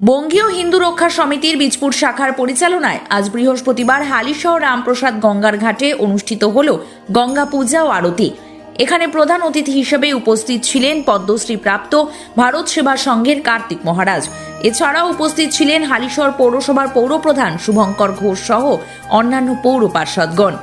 বঙ্গীয় হিন্দু রক্ষা সমিতির বীজপুর শাখার পরিচালনায় আজ বৃহস্পতিবার হালিশহর রামপ্রসাদ গঙ্গার ঘাটে অনুষ্ঠিত হল গঙ্গা পূজা ও আরতি। এখানে প্রধান অতিথি হিসেবে উপস্থিত ছিলেন পদ্মশ্রী প্রাপ্ত ভারত সেবা সংঘের কার্তিক মহারাজ। এছাড়াও উপস্থিত ছিলেন হালিশহর পৌরসভার পৌরপ্রধান শুভঙ্কর ঘোষ সহ অন্যান্য পৌর পার্ষদগণ।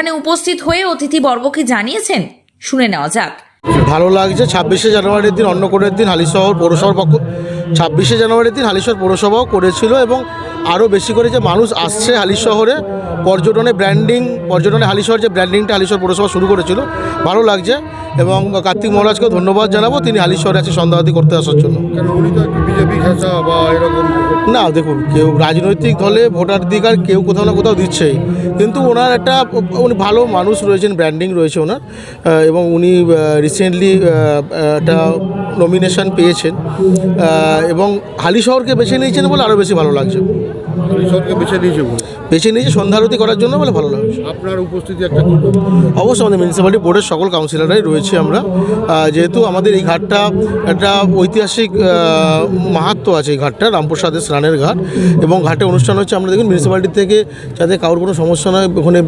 এখানে উপস্থিত হয়ে অতিথি বর্গকে জানিয়েছেন, শুনে নেওয়া যাক। ভালো লাগছে, ছাব্বিশে জানুয়ারির দিন অন্নকূটের দিন হালিশহর পৌরসভার পক্ষ ছাব্বিশে জানুয়ারির দিন হালিশহর পৌরসভাও করেছিল এবং আরও বেশি করে যে মানুষ আসছে হালিশহরে পর্যটনে ব্র্যান্ডিং পর্যটনে হালিশহর যে ব্র্যান্ডিংটা হালি শহর পৌরসভা শুরু করেছিল ভালো লাগছে। এবং কার্তিক মহারাজকে ধন্যবাদ জানাব তিনি হালি শহরে আছে সন্ধ্যাবাতি করতে আসার জন্য। না দেখুন কেউ রাজনৈতিক দলে ভোটাধিকার কেউ কোথাও না কোথাও দিচ্ছেই কিন্তু ওনার একটা উনি ভালো মানুষ রয়েছেন ব্র্যান্ডিং রয়েছে ওনার। এবং উনি রিসেন্টলি একটা নমিনেশন পেয়েছেন এবং হালি শহরকে বেছে নিয়েছেন বলে আরও বেশি ভালো লাগছে। হালিশহরকে বেছে নিয়েছে বলে। বেছে নিয়েছে সন্ধ্যারতি করার জন্য বলে ভালো লাগছে। আপনার উপস্থিতি একটা। অবশ্যই আমাদের মিউনিসিপ্যালিটি বোর্ডের সকল কাউন্সিলররাই রয়েছে আমরা। যেহেতু আমাদের এই ঘাটটা একটা ঐতিহাসিক আহ, মাহাত্ম্য আছে এই ঘাটটা রামপ্রসাদের স্নানের ঘাট। এবং ঘাটে অনুষ্ঠান হচ্ছে আমরা দেখুন মিউনিসিপ্যালিটি থেকে যাতে কারোর কোনো সমস্যা নয় ওখানে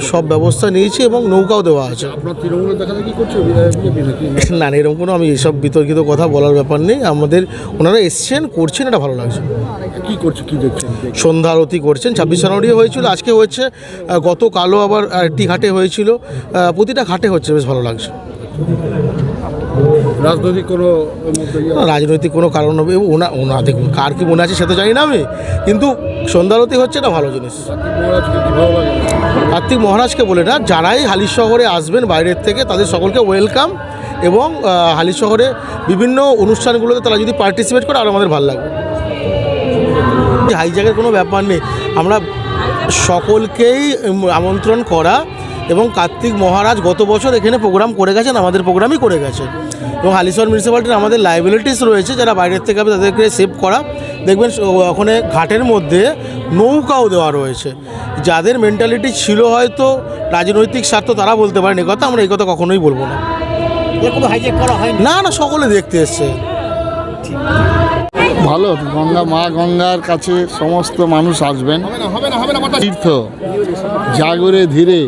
সব ব্যবস্থা নিয়েছি এবং নৌকাও দেওয়া আছে। না না, এরকম কোনো আমি এসব বিতর্কিত কথা বলার ব্যাপার নেই। আমাদের ওনারা এসছেন করছেন এটা ভালো লাগছে। কি করছে কি দেখছেন? সন্ধ্যা আরতি করছেন ছাব্বিশ জানুয়ারি হয়েছিল আজকে হচ্ছে আহ, গতকালও আবার একটি ঘাটে হয়েছিল প্রতিটা ঘাটে হচ্ছে বেশ ভালো লাগছে। রাজনৈতিক কোনো না, রাজনৈতিক কোনো কারণ হবে ওনা ওনা দেখুন কার কি মনে আছে সে তো জানি না আমি কিন্তু সন্ধ্যারতি হচ্ছে এটা ভালো জিনিস। কার্তিক মহারাজকে বলে না যারাই হালিশ শহরে আসবেন বাইরের থেকে তাদের সকলকে ওয়েলকাম এবং হালিশ শহরে বিভিন্ন অনুষ্ঠানগুলোতে তারা যদি পার্টিসিপেট করে আরও আমাদের ভালো লাগবে। হাইজ্যাকের কোনো ব্যাপার নেই। আমরা সকলকেই আমন্ত্রণ করা এবং কার্তিক মহারাজ গত বছর এখানে প্রোগ্রাম করে গেছেন আমাদের প্রোগ্রামই করে গেছে। এবং হালিশহর মিউনিসিপ্যালিটির আমাদের লাইবিলিটিস রয়েছে যারা বাইরের থেকে হবে তাদেরকে সেভ করা। দেখবেন ওখানে ঘাটের মধ্যে নৌকাও দেওয়া রয়েছে। যাদের মেন্টালিটি ছিল হয়তো রাজনৈতিক স্বার্থ তারা বলতে পারেন এই কথা আমরা এই কথা কখনোই বলব না। না না সকলে দেখতে এসছে। ভালো গঙ্গা মা গঙ্গার কাছে সমস্ত মানুষ আসবেন। তীর্থ জাগরে ধীরে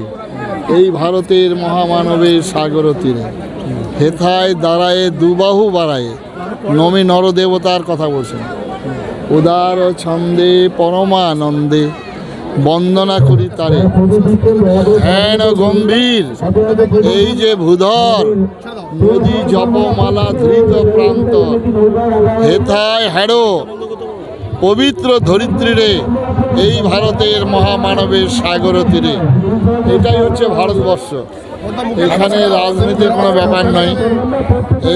এই ভারতের মহামানবের সাগর তীরে। হেথায় দাঁড়ায় দুবাহু বাড়ায় নমে নরদেবতার কথা বলছেন। উদার ছন্দে পরমানন্দে বন্দনা করি তারে। ধ্যান গম্ভীর এই যে ভূধর নদী জপমালা ধৃত প্রান্ত। হেথায় হ্যাড়ো পবিত্র ধরিত্রীরে, এই ভারতের মহামানবের সাগর তীরে। এটাই হচ্ছে ভারতবর্ষ। এখানে রাজনীতির কোনো ব্যাপার নয়।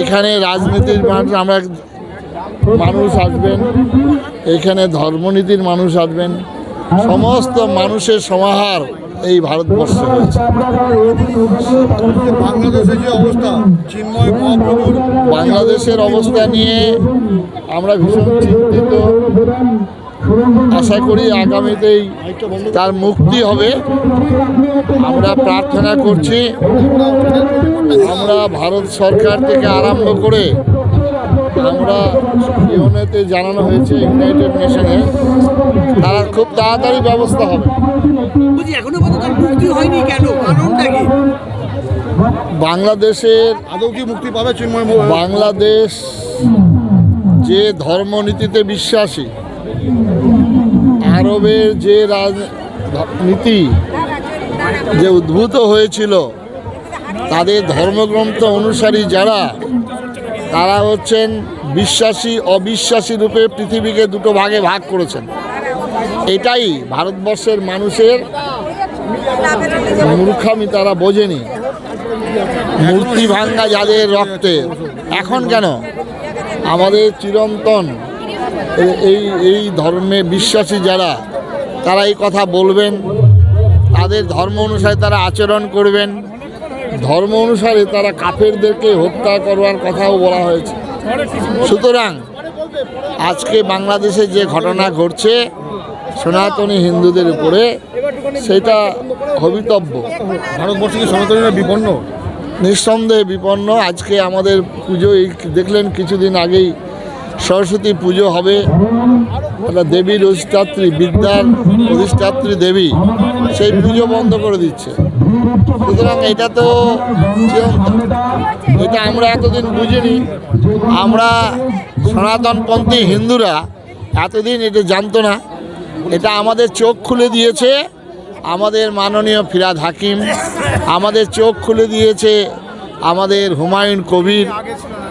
এখানে রাজনীতির মানুষ আমরা মানুষ আসবেন। এখানে ধর্মনীতির মানুষ আসবেন। সমস্ত মানুষের সমাহার এই ভারতবর্ষে। বাংলাদেশের যে অবস্থা চিন্ময় মহাপ্রভুর বাংলাদেশের অবস্থা নিয়ে আমরা ভীষণ চিন্তিত। আশা করি আগামীতেই তার মুক্তি হবে। আমরা প্রার্থনা করছি আমরা ভারত সরকার থেকে আরম্ভ করে আমরা ইউনেতে জানানো হয়েছে ইউনাইটেড নেশনে তারা খুব তাড়াতাড়ি ব্যবস্থা হবে। বলছি এখনও পর্যন্ত মুক্তি হয়নি কেন? কারণটা বাংলাদেশের আদৌ কি মুক্তি পাবে বাংলাদেশ যে ধর্মনীতিতে বিশ্বাসী আরবের যে রাজনীতি যে উদ্ভূত হয়েছিল তাদের ধর্মগ্রন্থ অনুসারী যারা তারা হচ্ছেন বিশ্বাসী অবিশ্বাসী রূপে পৃথিবীকে দুটো ভাগে ভাগ করেছেন। এটাই ভারতবর্ষের মানুষের মূর্খামি তারা বোঝেনি। মূর্তি ভাঙ্গা যাদের রক্তে। এখন কেন? আমাদের চিরন্তন এই এই ধর্মে বিশ্বাসী যারা, তারা এই কথা বলবেন, তাদের ধর্ম অনুসারে তারা আচরণ করবেন, ধর্ম অনুসারে তারা কাফেরদেরকে হত্যা করবার কথাও বলা হয়েছে। সুতরাং আজকে বাংলাদেশে যে ঘটনা ঘটছে সনাতনী হিন্দুদের উপরে সেটা ভবিতব্য ভারতবর্ষে কি সনাতনীরা বিপন্ন? নিঃসন্দেহে বিপন্ন। আজকে আমাদের পুজো এই দেখলেন কিছুদিন আগেই সরস্বতী পুজো হবে। একটা দেবীর অধিষ্ঠাত্রী বিদ্যার অধিষ্ঠাত্রী দেবী সেই পুজো বন্ধ করে দিচ্ছে। সুতরাং এটা তো এটা আমরা এতদিন বুঝিনি। আমরা সনাতনপন্থী হিন্দুরা এতদিন এটা জানতো না। এটা আমাদের চোখ খুলে দিয়েছে আমাদের মাননীয় ফিরাদ হাকিম আমাদের চোখ খুলে দিয়েছে আমাদের হুমায়ুন কবির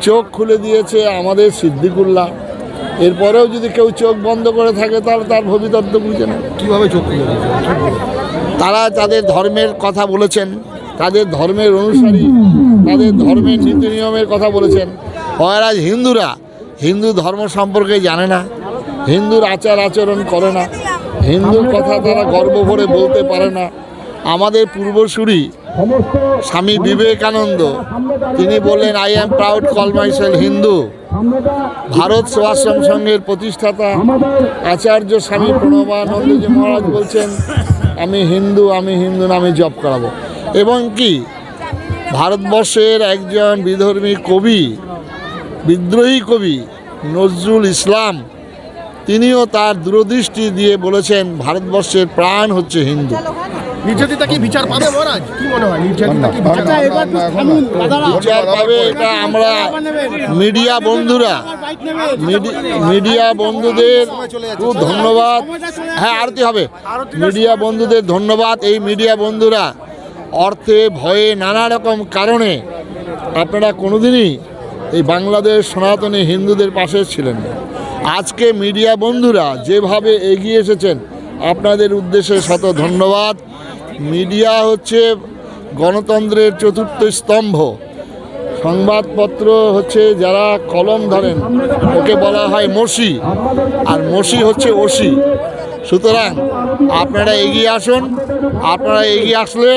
চোখ খুলে দিয়েছে আমাদের সিদ্দিকুল্লাহ। এরপরেও যদি কেউ চোখ বন্ধ করে থাকে তাহলে তার ভবিতব্য বুঝে না কীভাবে চোখ খুলে তারা তাদের ধর্মের কথা বলেছেন তাদের ধর্মের অনুসারী তাদের ধর্মের নীতি নিয়মের কথা বলেছেন। মহারাজ হিন্দুরা হিন্দু ধর্ম সম্পর্কে জানে না। হিন্দুর আচার আচরণ করে না। হিন্দুর কথা তারা গর্ব করে বলতে পারে না। আমাদের পূর্বসূরি স্বামী বিবেকানন্দ, তিনি বললেন I am proud call myself Hindu Bharat Sevashram সংঘের প্রতিষ্ঠাতা আচার্য স্বামী প্রণবানন্দজি মহারাজ বলছেন, আমি হিন্দু আমি হিন্দু নামে জপ করাবো। এবং কি, ভারতবর্ষের একজন বিধর্মী কবি, বিদ্রোহী কবি নজরুল ইসলাম তিনিও তার দূরদৃষ্টি দিয়ে বলেছেন ভারতবর্ষের প্রাণ হচ্ছে হিন্দু। নির্যাতিতা কি বিচার পাবে মহারাজ? কি মনে হয়? নির্যাতিতা কি বিচার বিচার পাবে এটা আমরা মিডিয়া বন্ধুরা। মিডিয়া বন্ধুদের খুব ধন্যবাদ। হ্যাঁ আরতি হবে। মিডিয়া বন্ধুদের ধন্যবাদ। এই মিডিয়া বন্ধুরা অর্থে ভয়ে নানা রকম কারণে আপনারা কোনোদিনই এই বাংলাদেশ সনাতনী হিন্দুদের পাশে ছিলেন না। আজকে মিডিয়া বন্ধুরা যেভাবে এগিয়ে এসেছেন, আপনাদের উদ্দেশ্যে শত ধন্যবাদ। মিডিয়া হচ্ছে গণতন্ত্রের চতুর্থ স্তম্ভ। সংবাদপত্র হচ্ছে যারা কলম ধরেন, ওকে বলা হয় মসি, আর মসি হচ্ছে ওসি। সুতরাং আপনারা এগিয়ে আসুন, আপনারা এগিয়ে আসলে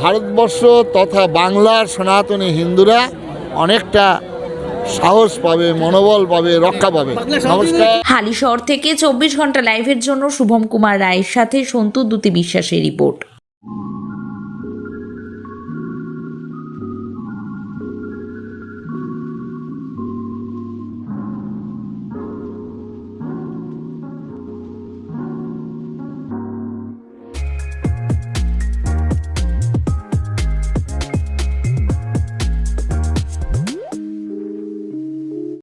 ভারতবর্ষ তথা বাংলার সনাতনী হিন্দুরা অনেকটা সাহস পাবে, মনোবল পাবে, রক্ষা পাবে। নমস্কার। হালিশহর থেকে চব্বিশ ঘণ্টা লাইভের জন্য শুভম কুমার রায়ের সাথে সন্তু দুতি বিশ্বাসের রিপোর্ট